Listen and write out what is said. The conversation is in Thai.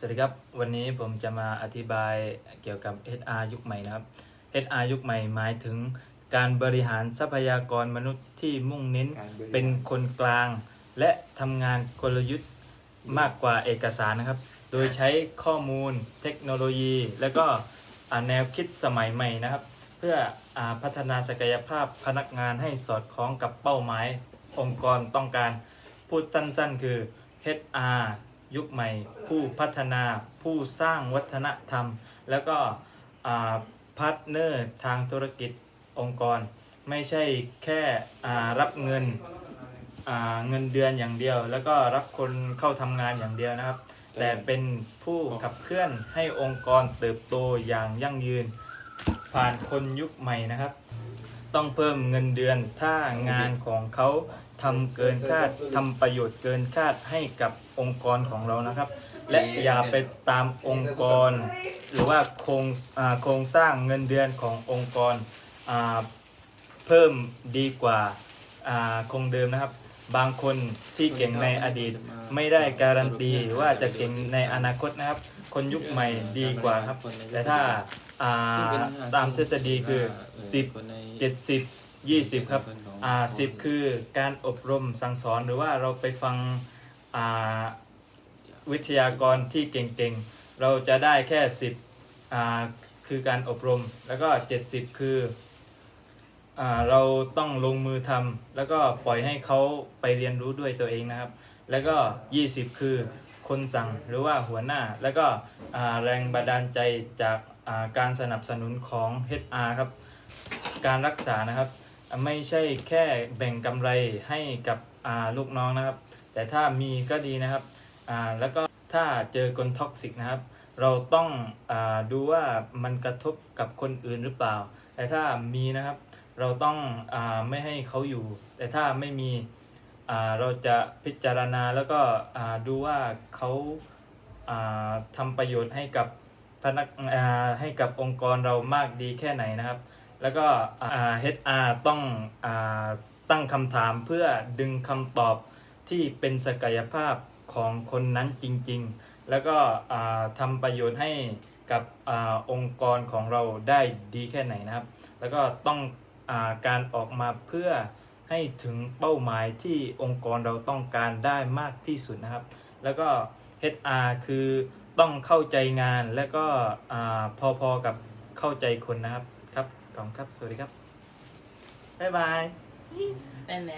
สวัสดีครับ วันนี้ผมจะมาอธิบายเกี่ยวกับ HR ยุคใหม่นะครับ HR ยุคใหม่หมายถึงการบริหารทรัพยากรมนุษย์ที่มุ่งเน้นการบริหาร เป็นคนกลาง และทำงานกลยุทธ์มากกว่าเอกสารนะครับ โดยใช้ข้อมูลเทคโนโลยี และก็อ่าแนวคิดสมัยใหม่นะครับ เพื่ออาพัฒนาศักยภาพพนักงานให้สอดคล้องกับเป้าหมาย องค์กรต้องการพูดสั้นๆ คือ HR ยุคใหม่ ผู้พัฒนาผู้สร้างวัฒนธรรม แล้วก็พาร์ทเนอร์ทางธุรกิจองค์กร ไม่ใช่แค่อ่ารับเงินอ่าเงินเดือนอย่างเดียว แล้วก็รับคนเข้าทำงานอย่างเดียวนะครับ แต่เป็นผู้ขับเคลื่อนให้องค์กรเติบโตอย่างยั่งยืน ผ่านคนยุคใหม่นะครับ ต้องเพิ่มเงินเดือน ถ้างานของเขาทำเกินคาดทำประโยชน์เกินคาดให้กับองค์กรของเรานะครับ และอย่าไปตามองค์กร หรือว่าโครงอ่าโครงสร้างเงินเดือนขององค์กรอ่าเพิ่มดีกว่าอ่าคงเดิมนะครับ บางคนที่เก่งในอดีต ไม่ได้การันตีว่าจะเก่งในอนาคตนะครับ คนยุคใหม่ดีกว่าครับ แต่ถ้าอ่าตามทฤษฎีคือ 10 70 20 ครับอ่าสิบคือการอบรมสั่งสอนหรือว่าเราไปฟังอ่าวิทยากรที่เก่งๆ เราจะได้แค่สิบอ่าคือการอบรมแล้วก็ 70 คืออ่าเราต้องลงมือทำแล้วก็ปล่อยให้เขาไปเรียนรู้ด้วยตัวเองนะครับ แล้วก็ 20 คือคนสั่งหรือว่าหัวหน้า แล้วก็อ่าแรงบันดาลใจจากอ่าการสนับสนุนของ HR ครับ การรักษานะครับ ไม่ใช่แค่แบ่งกำไรให้กับลูกน้องนะครับ แต่ถ้ามีก็ดีนะครับแล้วก็ถ้าเจอคนท็อกซิกนะครับ เราต้องอดูว่ามันกระทบกับคนอื่นหรือเปล่า แต่ถ้ามีนะครับ เราต้องอไม่ให้เขาอยู่ แต่ถ้าไม่มีเราจะพิจารณาแล้วก็ดูว่าเขาาทำประโยชน์ให้กับพนักให้กับองค์กรเรามากดีแค่ไหนนะครับ แล้วก็ HR ต้องอตั้งคำถามเพื่อดึงคำตอบที่เป็นศักยภาพของคนนั้นจริง ๆ แล้วก็ทำประโยชน์ให้กับอองค์กรของเราได้ดีแค่ไหนนะครับ แล้วก็ต้องอการออกมาเพื่อให้ถึงเป้าหมายที่องค์กรเราต้องการได้มากที่สุดนะครับ แล้วก็ HR คือต้องเข้าใจงานและก็อพอๆกับเข้าใจคนนะครับ ครับของครับ สวัสดีครับ บ๊ายบาย เป็นแล้ว